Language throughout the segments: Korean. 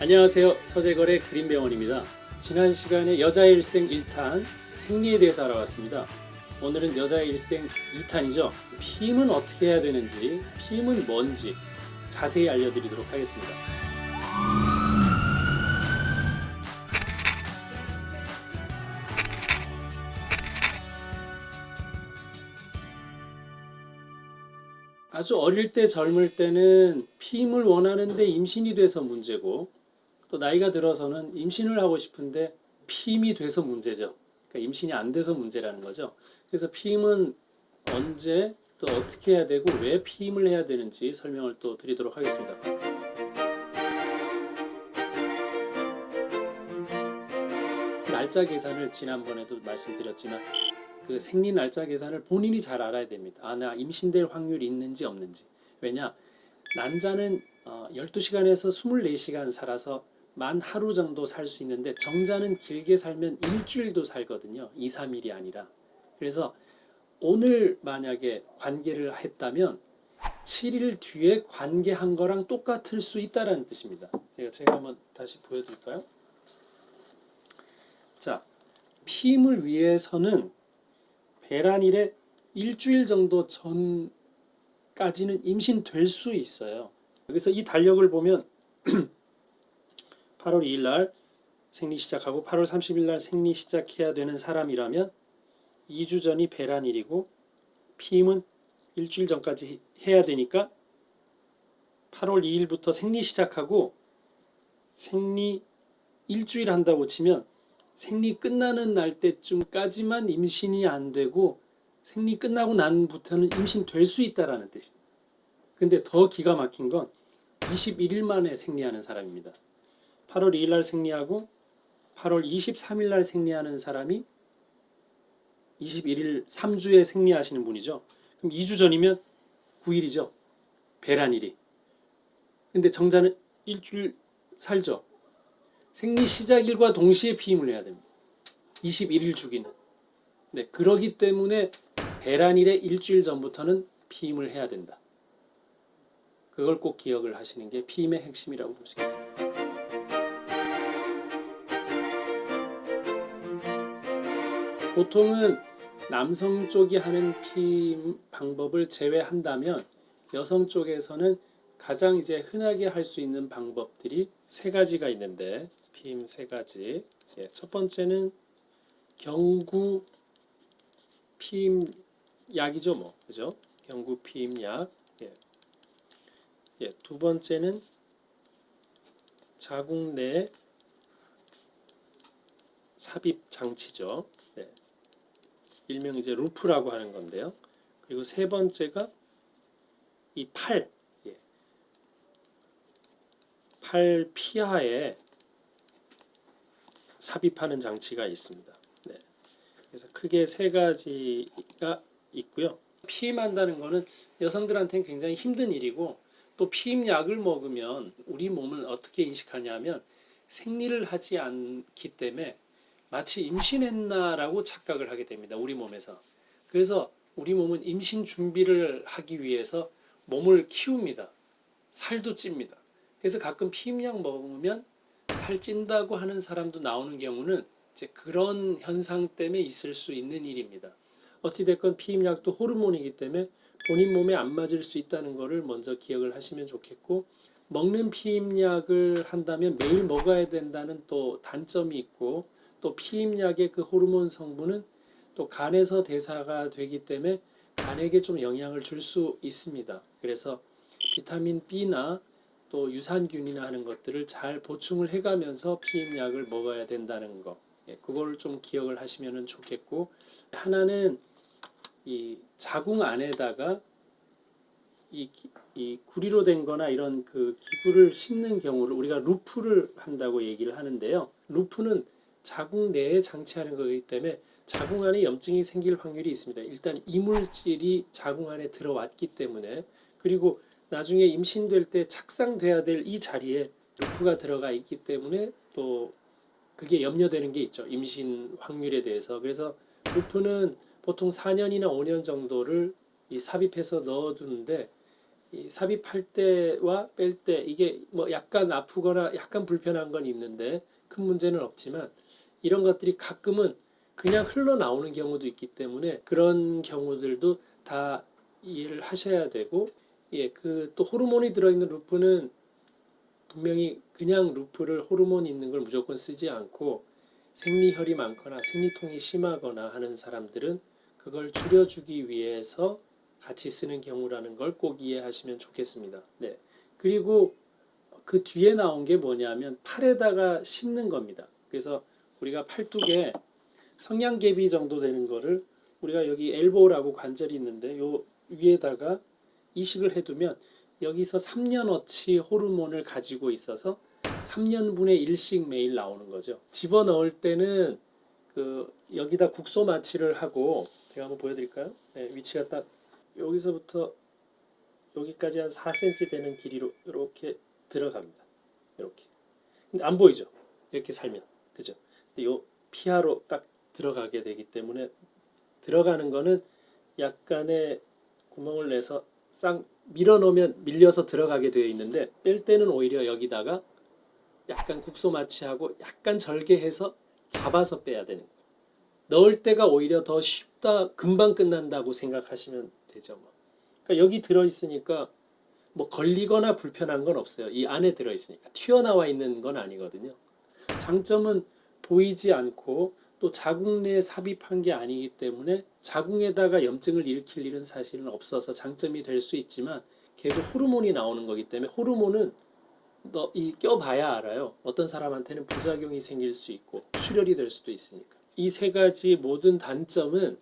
안녕하세요. 서재걸의 그린병원입니다. 지난 시간에 여자의 일생 1탄 생리에 대해서 알아봤습니다. 오늘은 여자의 일생 2탄이죠. 피임은 어떻게 해야 되는지, 피임은 뭔지 자세히 알려드리도록 하겠습니다. 아주 어릴 때 젊을 때는 피임을 원하는데 임신이 돼서 문제고 또 나이가 들어서는 임신을 하고 싶은데 피임이 돼서 문제죠. 그러니까 임신이 안 돼서 문제라는 거죠. 그래서 피임은 언제 또 어떻게 해야 되고 왜 피임을 해야 되는지 설명을 또 드리도록 하겠습니다. 날짜 계산을 지난번에도 말씀드렸지만 그 생리 날짜 계산을 본인이 잘 알아야 됩니다. 아, 나 임신될 확률이 있는지 없는지. 왜냐? 난자는 어, 12시간에서 24시간 살아서 만 하루 정도 살 수 있는데 정자는 길게 살면 일주일도 살거든요. 2, 3일이 아니라. 그래서 오늘 만약에 관계를 했다면 7일 뒤에 관계한 거랑 똑같을 수 있다라는 뜻입니다. 제가 제가 한번 다시 보여 드릴까요? 자, 피임을 위해서는 배란일에 일주일 정도 전까지는 임신될 수 있어요. 그래서 이 달력을 보면 8월 2일 날 생리 시작하고 8월 30일 날 생리 시작해야 되는 사람이라면 2주 전이 배란 일이고 피임은 일주일 전까지 해야 되니까 8월 2일부터 생리 시작하고 생리 일주일 한다고 치면 생리 끝나는 날 때쯤까지만 임신이 안 되고 생리 끝나고 난부터는 임신 될 수 있다라는 뜻입니다. 근데 더 기가 막힌 건 21일 만에 생리하는 사람입니다. 8월 2일 날 생리하고 8월 23일 날 생리하는 사람이 21일 3주에 생리하시는 분이죠. 그럼 2주 전이면 9일이죠. 배란일이. 근데 정자는 일주일 살죠. 생리 시작일과 동시에 피임을 해야 됩니다. 21일 주기는. 네, 그러기 때문에 배란일의 일주일 전부터는 피임을 해야 된다. 그걸 꼭 기억을 하시는 게 피임의 핵심이라고 볼 수 있습니다. 보통은 남성 쪽이 하는 피임 방법을 제외한다면 여성 쪽에서는 가장 이제 흔하게 할 수 있는 방법들이 세 가지가 있는데 피임 세 가지. 예, 첫 번째는 경구 피임 약이죠, 뭐 그죠? 경구 피임 약. 예. 예, 두 번째는 자궁 내 삽입 장치죠. 네. 일명 이제 루프라고 하는 건데요. 그리고 세 번째가 이 팔, 예. 팔 피하에 삽입하는 장치가 있습니다. 네. 그래서 크게 세 가지가 있고요. 피임한다는 거는 여성들한테는 굉장히 힘든 일이고 또 피임약을 먹으면 우리 몸은 어떻게 인식하냐면 생리를 하지 않기 때문에 마치 임신했나라고 착각을 하게 됩니다. 우리 몸에서. 그래서 우리 몸은 임신 준비를 하기 위해서 몸을 키웁니다. 살도 찝니다. 그래서 가끔 피임약 먹으면 살 찐다고 하는 사람도 나오는 경우는 이제 그런 현상 때문에 있을 수 있는 일입니다. 어찌됐건 피임약도 호르몬이기 때문에 본인 몸에 안 맞을 수 있다는 것을 먼저 기억을 하시면 좋겠고 먹는 피임약을 한다면 매일 먹어야 된다는 또 단점이 있고 또 피임약의 그 호르몬 성분은 또 간에서 대사가 되기 때문에 간에게 좀 영향을 줄 수 있습니다. 그래서 비타민 B나 또 유산균이나 하는 것들을 잘 보충을 해가면서 피임약을 먹어야 된다는 거. 예, 그걸 좀 기억을 하시면 좋겠고 하나는 이 자궁 안에다가 이, 기- 이 구리로 된 거나 이런 그 기구를 심는 경우를 우리가 루프를 한다고 얘기를 하는데요. 루프는 자궁 내에 장치하는 거기 때문에 자궁 안에 염증이 생길 확률이 있습니다. 일단 이물질이 자궁 안에 들어왔기 때문에 그리고 나중에 임신될 때 착상돼야 될 이 자리에 루프가 들어가 있기 때문에 또 그게 염려되는 게 있죠. 임신 확률에 대해서. 그래서 루프는 보통 4년이나 5년 정도를 이 삽입해서 넣어두는데 이 삽입할 때와 뺄 때 이게 뭐 약간 아프거나 약간 불편한 건 있는데 큰 문제는 없지만 이런 것들이 가끔은 그냥 흘러나오는 경우도 있기 때문에 그런 경우들도 다 이해를 하셔야 되고 예, 그 또 호르몬이 들어있는 루프는 분명히 그냥 루프를 호르몬 있는 걸 무조건 쓰지 않고 생리혈이 많거나 생리통이 심하거나 하는 사람들은 그걸 줄여주기 위해서 같이 쓰는 경우라는 걸 꼭 이해하시면 좋겠습니다. 네. 그리고 그 뒤에 나온 게 뭐냐면 팔에다가 심는 겁니다. 그래서 우리가 팔뚝에 성냥개비 정도 되는 거를 우리가 여기 엘보라고 관절이 있는데 요 위에다가 이식을 해두면 여기서 3년어치 호르몬을 가지고 있어서 3년분의 1씩 매일 나오는 거죠. 집어 넣을 때는 그 여기다 국소 마취를 하고 제가 한번 보여드릴까요? 네, 위치가 딱 여기서부터 여기까지 한 4cm 되는 길이로 이렇게 들어갑니다. 이렇게. 근데 안 보이죠? 이렇게 살면 요 피하로 딱 들어가게 되기 때문에 들어가는 거는 약간의 구멍을 내서 쌍 밀어 넣으면 밀려서 들어가게 되어 있는데 뺄 때는 오히려 여기다가 약간 국소 마취하고 약간 절개해서 잡아서 빼야 되는 거예요. 넣을 때가 오히려 더 쉽다, 금방 끝난다고 생각하시면 되죠. 뭐. 그러니까 여기 들어 있으니까 뭐 걸리거나 불편한 건 없어요. 이 안에 들어 있으니까 튀어나와 있는 건 아니거든요. 장점은 보이지 않고 또 자궁 내에 삽입한 게 아니기 때문에 자궁에다가 염증을 일으킬 일은 사실은 없어서 장점이 될 수 있지만 걔도 호르몬이 나오는 거기 때문에 호르몬은 너 이 껴봐야 알아요. 어떤 사람한테는 부작용이 생길 수 있고 출혈이 될 수도 있으니까 이 세 가지 모든 단점은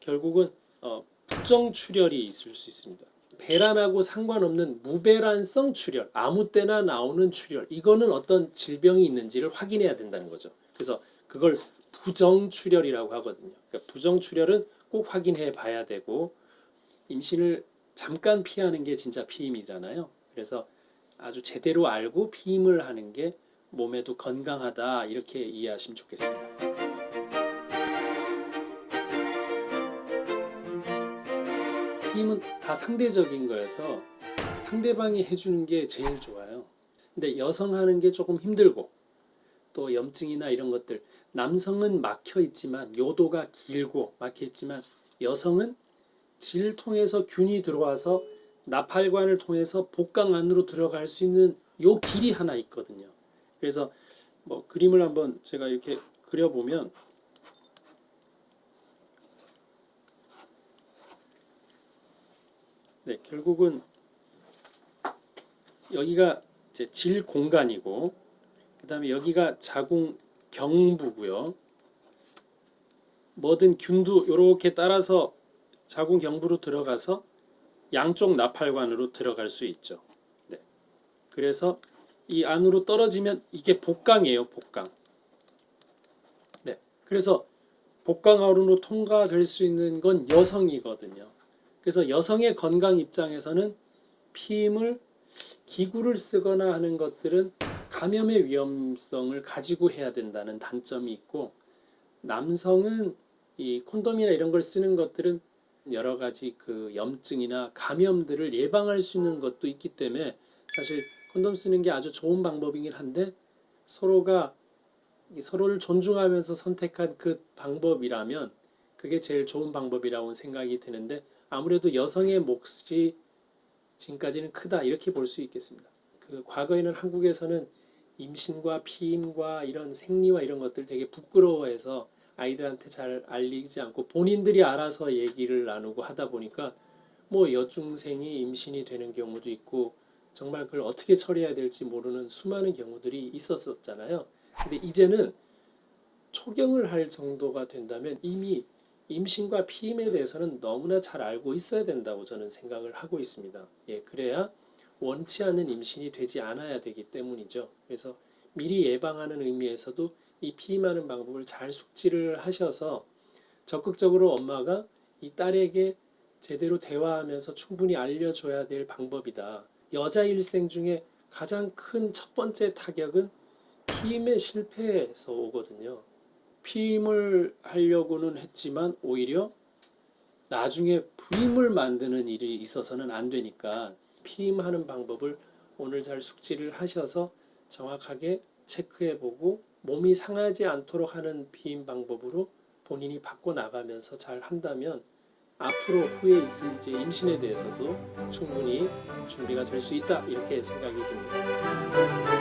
결국은 어, 부정 출혈이 있을 수 있습니다. 배란하고 상관없는 무배란성 출혈, 아무 때나 나오는 출혈, 이거는 어떤 질병이 있는지를 확인해야 된다는 거죠. 그래서 그걸 부정 출혈이라고 하거든요. 그러니까 부정 출혈은 꼭 확인해 봐야 되고 임신을 잠깐 피하는 게 진짜 피임이잖아요. 그래서 아주 제대로 알고 피임을 하는 게 몸에도 건강하다 이렇게 이해하시면 좋겠습니다. 피임은 다 상대적인 거여서 상대방이 해주는 게 제일 좋아요. 근데 여성 하는 게 조금 힘들고 또 염증이나 이런 것들 남성은 막혀 있지만 요도가 길고 막혀 있지만 여성은 질 통해서 균이 들어와서 나팔관을 통해서 복강 안으로 들어갈 수 있는 요 길이 하나 있거든요. 그래서 뭐 그림을 한번 제가 이렇게 그려 보면 네, 결국은 여기가 이제 질 공간이고 그 다음에 여기가 자궁 경부고요. 뭐든 균도 이렇게 따라서 자궁 경부로 들어가서 양쪽 나팔관으로 들어갈 수 있죠. 네. 그래서 이 안으로 떨어지면 이게 복강이에요, 복강. 네. 그래서 복강 안으로 통과될 수 있는 건 여성이거든요. 그래서 여성의 건강 입장에서는 피임을 기구를 쓰거나 하는 것들은 감염의 위험성을 가지고 해야 된다는 단점이 있고 남성은 이 콘돔이나 이런 걸 쓰는 것들은 여러 가지 그 염증이나 감염들을 예방할 수 있는 것도 있기 때문에 사실 콘돔 쓰는 게 아주 좋은 방법이긴 한데 서로가 이 서로를 존중하면서 선택한 그 방법이라면 그게 제일 좋은 방법이라고 생각이 드는데 아무래도 여성의 몫이 지금까지는 크다 이렇게 볼 수 있겠습니다. 그 과거에는 한국에서는 임신과 피임과 이런 생리와 이런 것들 되게 부끄러워해서 아이들한테 잘 알리지 않고 본인들이 알아서 얘기를 나누고 하다 보니까 뭐 여중생이 임신이 되는 경우도 있고 정말 그걸 어떻게 처리해야 될지 모르는 수많은 경우들이 있었었잖아요. 근데 이제는 초경을 할 정도가 된다면 이미 임신과 피임에 대해서는 너무나 잘 알고 있어야 된다고 저는 생각을 하고 있습니다. 예, 그래야 원치 않는 임신이 되지 않아야 되기 때문이죠. 그래서 미리 예방하는 의미에서도 이 피임하는 방법을 잘 숙지를 하셔서 적극적으로 엄마가 이 딸에게 제대로 대화하면서 충분히 알려줘야 될 방법이다. 여자 일생 중에 가장 큰 첫 번째 타격은 피임의 실패에서 오거든요. 피임을 하려고는 했지만 오히려 나중에 불임을 만드는 일이 있어서는 안 되니까 피임하는 방법을 오늘 잘 숙지를 하셔서 정확하게 체크해 보고 몸이 상하지 않도록 하는 피임 방법으로 본인이 바꿔 나가면서 잘 한다면 앞으로 후에 있을 이제 임신에 대해서도 충분히 준비가 될 수 있다 이렇게 생각이 듭니다.